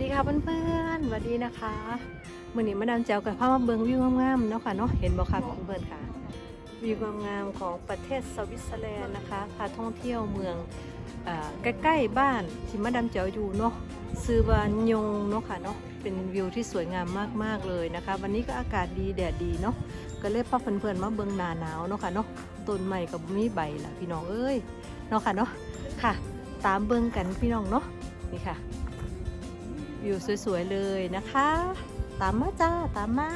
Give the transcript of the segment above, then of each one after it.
ดีค่ะเพื่อนๆสวัสดีนะคะมื่อนี้มาดามแจวกับภาพมาเบิงวิวงามๆเนาะค่ะเนาะเห็นบ่ค่ะเพื่อนๆค่ะ วิวงามๆของประเทศสวิตเซอร์แลนด์นะคะพาท่องเที่ยวเมืองอใกล้ๆบ้านที่มาดามแจวอยู่เนาะซื้อวานยงเนาะค่ะเนาะเป็นวิวที่สวยงามมากๆเลยนะคะ วันนี้ก็อากาศดีแดดดีเนาะก็เลยพาเพื่อนๆมาเบิงหนาหนาวเนาะค่ะเนาะต้นใหม่กับมีใบล่ะพี่น้องเอ้ยเนาะค่ะเนาะค่ะ ตามเบิงกันพี่น้องเนาะนี่ค่ะ วิวสวยๆเลยนะคะ ตามมาจ้า ตามมา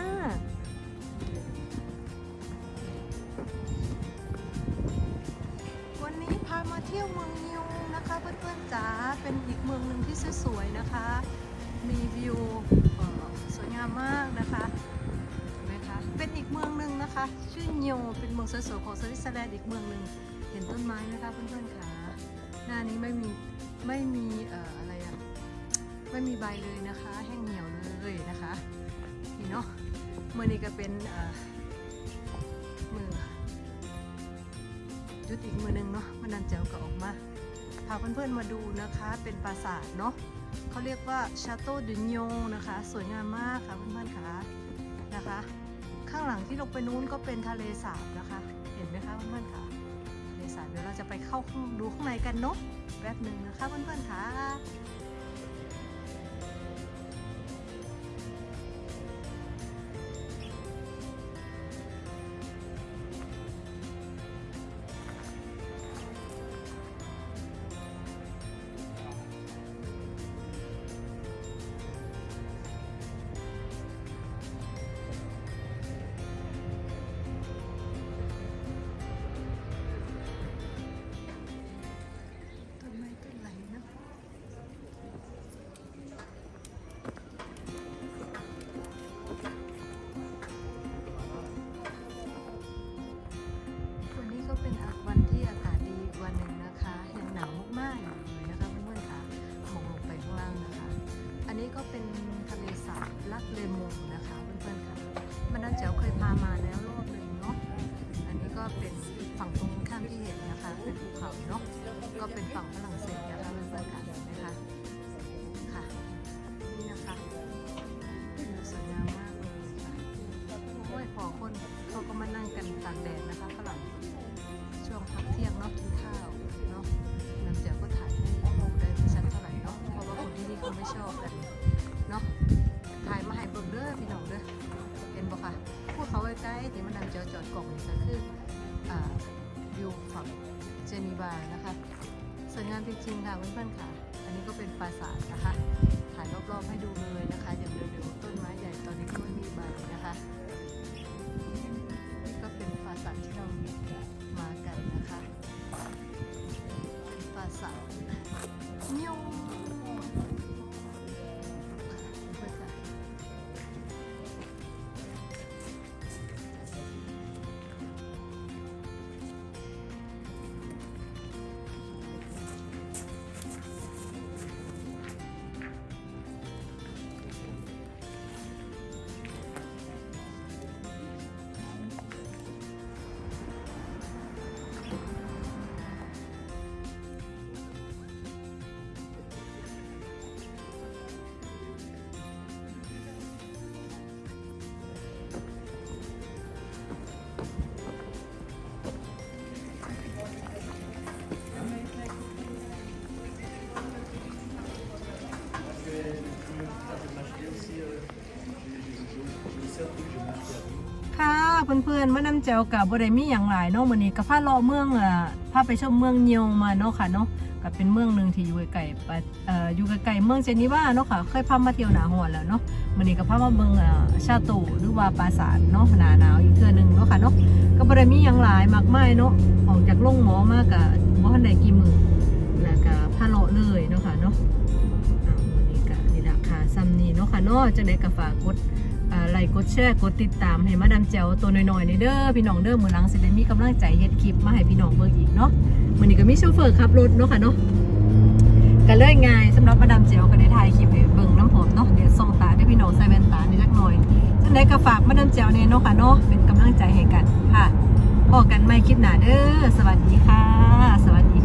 วันนี้พามาเที่ยวเมืองนิวนะคะเพื่อนๆจ๋าเป็นอีกเมืองหนึ่งที่สวยๆนะคะ มีวิวสวยงามมากนะคะเห็นไหมคะเป็นอีกเมืองหนึ่งนะคะ ชื่อนิวเป็นเมืองสวยๆของสวิตเซอร์แลนด์อีกเมืองหนึ่งเห็นต้นไม้ไหมคะเพื่อนๆคะหน้านี้ไม่มีไม่มีอะไร ไม่มีใบเลยนะคะ แห้งเหี่ยวเลยนะคะนี่เนาะเมื่อนี้ก็เป็นเมือจุดอีกมือหนึงเนาะมันนันเจ้าก็ออกมาพาเพื่อนๆมาดูนะคะเป็นปราสาทเนาะเขาเรียกว่าชาโตดุนยงนะคะ สวยงามมากค่ะเพื่อนๆค่ะนะคะ ข้างหลังที่ลงไปนู้นก็เป็นทะเลสาบนะคะ เห็นไหมคะเพื่อนๆค่ะทะเลสาบเดี๋ยวเราจะไปเข้าดูข้างในกันเนาะแป๊บหนึ่งนะคะเพื่อนๆค่ะ เป็นวันที่อากาศดีวันหนึ่งนะคะยังหนาวมากๆอยู่เลยนะคะเพื่อนๆค่ะมองลงไปข้างล่างนะคะ อันนี้ก็เป็นทะเลสาบลักเลมงนะคะเพื่อนๆค่ะมันนั่นแจ๋วเคยพามาแล้วรอบหนึ่งเนาะอันนี้ก็เป็นฝั่งตรงข้ามที่เห็นนะคะเป็นภูเขาเนาะก็เป็นฝั่งฝรั่งเศสนะคะเพื่อนๆค่ะเห็นไหมคะค่ะนี่นะคะสวยงามมากเลยค่ะโอ้ยพอคนเขาก็มานั่งกันตากแดดนะ ชอบกันเนาะถ่ายมาให้เบิ่งเด้อพี่น้องเด้อเห็นบ่คะพูดเขาใกล้ๆที่มันนำเจอจอดกล่องนี่ก็คืออ่าวิวฝั่งเจนีวานะคะสวยงามจริงๆค่ะเพื่อนๆค่ะ อันนี้ก็เป็นปราสาทนะคะถ่ายรอบๆให้ดูเลยนะคะอย่างเร็วๆต้นไม้ใหญ่ตอนนี้ก็ไม่มีใบ เพื่อนๆมานำแจวกับบ่ได้มีอย่างหลายเนาะมื้อนี้ก็พาเลาะเมืองอะพาไปชมเมืองเนียวมาเนาะค่ะเนาะก็เป็นเมืองหนึ่งที่อยู่ใกลๆปะเอ่ออยู่ใกลๆเมืองเจนีวาเนาะค่ะเคยพามาเที่ยวหนาหอนแล้วเนาะมื้อนี้ก็พามาเบิ่งอ่าชาโตหรือว่าปราสาทเนาะหนาหนาวอีกเทื่อหนึงเนาะค่ะเนาะก็บ่ได้มีหยังหลายมากมายเนาะออกจากโรงหมอมาก็บ่ทันได้กี่มื้อแล้วก็พาเลาะเลยเนาะค่ะเนาะอ่ามื้อนี้ก็นี่ล่ะค่ะซ้ำนี้เนาะค่ะเนาะจังได๋ก็ฝากกด ไลค์กดแชร์กดติดตามให้มาดามแจวตัวน้อยๆในเด้อพี่น้องเด้อมือหลังสิได้มีกำลังใจเฮ็ดคลิปมาให้พี่น้องเบิ่งอีกเนาะมื้อนี้ก็มีโชเฟอร์ขับรถเนาะค่ะเนาะก็เลยง่ายสำหรับมาดามแจวก็ได้ถ่ายคลิปให้เบิ่งน้ำผมเนาะเดี๋ยวส่องตาให้พี่น้องใส่แว่นตานิดจักหน่อยจังไดก็ฝากมาดามแจวเนี่ยเนาะค่ะเนาะเป็นกำลังใจให้กันค่ะพบกันใหม่คลิปหน้าเด้อสวัสดีค่ะ สวัสดี